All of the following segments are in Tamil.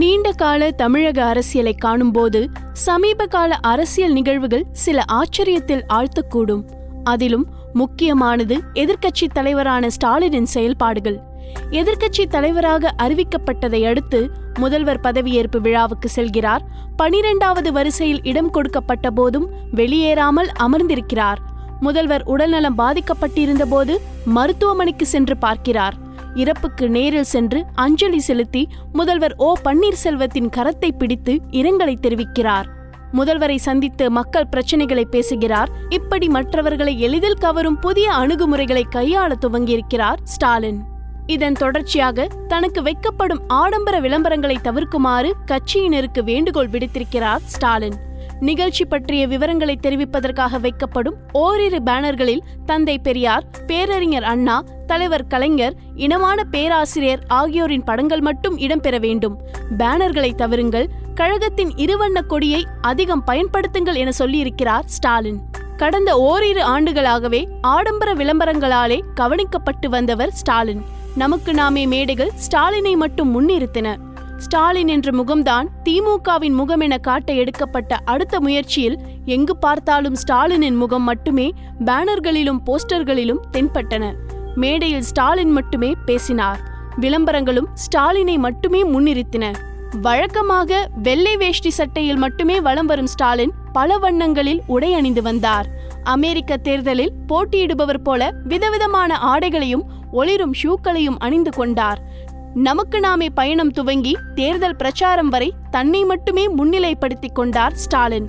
நீண்ட கால தமிழக அரசியலை காணும்போது சமீப கால அரசியல் நிகழ்வுகள் சில ஆச்சரியத்தில் ஆழ்த்தக்கூடும். அதிலும் முக்கியமானது எதிர்க்கட்சி தலைவரான ஸ்டாலினின் செயல்பாடுகள். எதிர்க்கட்சி தலைவராக அறிவிக்கப்பட்டதை அடுத்து முதல்வர் பதவியேற்பு விழாவுக்கு செல்கிறார். பனிரெண்டாவது வரிசையில் இடம் கொடுக்கப்பட்ட போதும் வெளியேறாமல் அமர்ந்திருக்கிறார். முதல்வர் உடல்நலம் பாதிக்கப்பட்டிருந்த போது மருத்துவமனைக்கு சென்று பார்க்கிறார். இறப்புக்கு நேரில் சென்று அஞ்சலி செலுத்தி முதல்வர் ஓ பன்னீர்செல்வத்தின் கரத்தை பிடித்து இரங்கலை தெரிவிக்கிறார். முதல்வரை சந்தித்து மக்கள் பிரச்சனைகளை பேசுகிறார். இப்படி மற்றவர்களை எளிதில் கவரும் புதிய அணுகுமுறைகளை கையாள துவங்கியிருக்கிறார் ஸ்டாலின். இதன் தொடர்ச்சியாக தனக்கு வைக்கப்படும் ஆடம்பர விளம்பரங்களை தவிர்க்குமாறு கட்சியினருக்கு வேண்டுகோள் விடுத்திருக்கிறார் ஸ்டாலின். நிகழ்ச்சி பற்றிய விவரங்களை தெரிவிப்பதற்காக வைக்கப்படும் ஓரிரு பேனர்களில் தந்தை பெரியார் பேரறிஞர் அண்ணா தலைவர் கலைஞர் இனமான பேராசிரியர் ஆகியோரின் படங்கள் மட்டும் இடம்பெற வேண்டும். பேனர்களை தவிருங்கள் கழகத்தின் இருவண்ண கொடியை அதிகம் பயன்படுத்துங்கள் என சொல்லியிருக்கிறார் ஸ்டாலின். கடந்த ஓரிரு ஆண்டுகளாகவே ஆடம்பர விளம்பரங்களாலே கவனிக்கப்பட்டு வந்தவர் ஸ்டாலின். நமக்கு நாமே மேடைகள் ஸ்டாலினை மட்டும் முன்னிறுத்தின. ஸ்டாலின் என்ற முகம்தான் திமுகவின் முகம் என காட்ட எடுக்கப்பட்ட அடுத்த முயற்சியில் எங்கு பார்த்தாலும் ஸ்டாலினின் முகம் மட்டுமே பேனர்களிலும் போஸ்டர்களிலும் தென்பட்டன. மேடையில் ஸ்டாலின் மட்டுமே பேசினார். விளம்பரங்களும் ஸ்டாலினை மட்டுமே முன்னிறுத்தின. வழக்கமாக வெள்ளை வேஷ்டி சட்டையில் மட்டுமே வலம் வரும் ஸ்டாலின் பல வண்ணங்களில் உடை அணிந்து வந்தார். அமெரிக்க தேர்தலில் போட்டியிடுபவர் போல விதவிதமான ஆடைகளையும் ஒளிரும் ஷூக்களையும் அணிந்து கொண்டார். நமக்கு நாமே பயணம் துவங்கி தேர்தல் பிரச்சாரம் வரை தன்னை மட்டுமே முன்னிலைப்படுத்திக் கொண்டார் ஸ்டாலின்.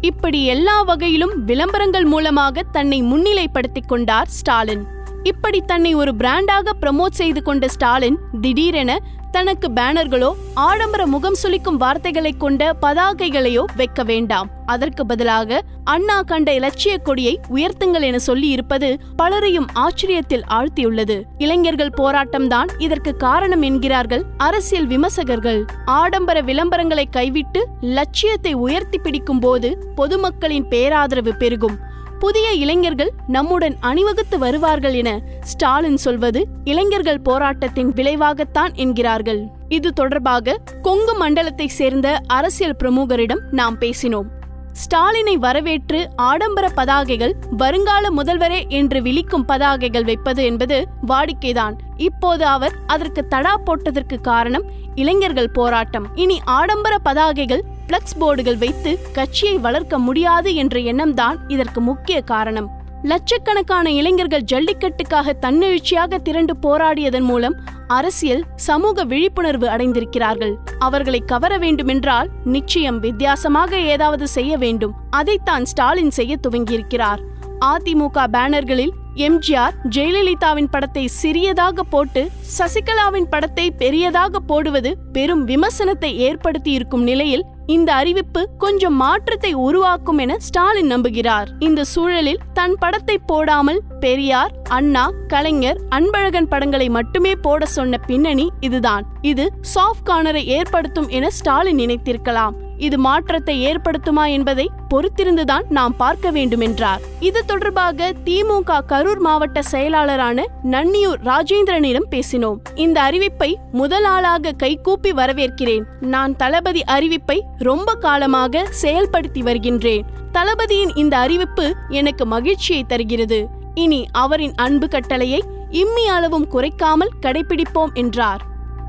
இப்படி எல்லா வகையிலும் விளம்பரங்கள் மூலமாக தன்னை முன்னிலைப்படுத்திக் கொண்டார் ஸ்டாலின். இப்படி தன்னை ஒரு பிராண்டாக ப்ரமோட் செய்து கொண்ட ஸ்டாலின் திடீரென தனக்கு பேனர்களோ ஆடம்பர முகம் சுளிக்கும் வார்த்தைகளை கொண்ட பதாகைகளையோ வைக்க வேண்டாம். அதற்கு பதிலாக அண்ணா கண்ட இலட்சிய கொடியை உயர்த்துங்கள் என சொல்லி இருப்பது பலரையும் ஆச்சரியத்தில் ஆழ்த்தியுள்ளது. இளைஞர்கள் போராட்டம்தான் இதற்கு காரணம் என்கிறார்கள் அரசியல் விமர்சகர்கள். ஆடம்பர விளம்பரங்களை கைவிட்டு லட்சியத்தை உயர்த்தி பிடிக்கும் போது பொதுமக்களின் பேராதரவு பெருகும். புதிய இளைஞர்கள் நம்முடன் அணிவகுத்து வருவார்கள் என ஸ்டாலின் சொல்வது இளைஞர்கள் போராட்டத்தின் விளைவாகத்தான் என்கிறார்கள். இது தொடர்பாக கொங்கு மண்டலத்தை சேர்ந்த அரசியல் பிரமுகரிடம் நாம் பேசினோம். ஸ்டாலினை வரவேற்று ஆடம்பர பதாகைகள் வருங்கால முதல்வரே என்று விழிக்கும் பதாகைகள் வைப்பது என்பது வாடிக்கைதான். இப்போது அவர் அதற்கு தடா போட்டதற்கு காரணம் இளைஞர்கள் போராட்டம். இனி ஆடம்பர பதாகைகள் பிளக்ஸ் போர்டுகள் வைத்து கட்சியை வளர்க்க முடியாது என்ற எண்ணம்தான் இதற்கு முக்கிய காரணம். லட்சக்கணக்கான இளைஞர்கள் ஜல்லிக்கட்டுக்காக தன்னெழுச்சியாக திரண்டு போராடியதன் மூலம் அரசியல் சமூக விழிப்புணர்வு அடைந்திருக்கிறார்கள். அவர்களை கவர வேண்டுமென்றால் நிச்சயம் வித்தியாசமாக ஏதாவது செய்ய வேண்டும். அதைத்தான் ஸ்டாலின் செய்ய துவங்கியிருக்கிறார். அதிமுக பேனர்களில் எம்ஜிஆர் ஜெயலலிதாவின் படத்தை சிறியதாக போட்டு சசிகலாவின் படத்தை பெரியதாக போடுவது பெரும் விமர்சனத்தை ஏற்படுத்தி இருக்கும் நிலையில் இந்த அறிவிப்பு கொஞ்சம் மாற்றத்தை உருவாக்கும் என ஸ்டாலின் நம்புகிறார். இந்த சூழலில் தன் படத்தை போடாமல் பெரியார் அண்ணா கலைஞர் அன்பழகன் படங்களை மட்டுமே போட சொன்ன பின்னணி இதுதான். இது சாஃப்ட் கார்னரை ஏற்படுத்தும் என ஸ்டாலின் நினைத்திருக்கலாம். இது மாற்றத்தை ஏற்படுத்துமா என்பதை பொறுத்திருந்துதான் நாம் பார்க்க வேண்டும் என்றார் இது தொடர்பாக திமுக கரூர் மாவட்ட செயலாளரான நன்னியூர் ராஜேந்திரனிடம் பேசினோம். இந்த அறிவிப்பை முதல் ஆளாக கைகூப்பி வரவேற்கிறேன். நான் தளபதி அறிவிப்பை ரொம்ப காலமாக செயல்படுத்தி வருகின்றேன். தளபதியின் இந்த அறிவிப்பு எனக்கு மகிழ்ச்சியை தருகிறது. இனி அவரின் அன்பு கட்டளையை இம்மி அளவும் குறைக்காமல் கடைபிடிப்போம் என்றார்.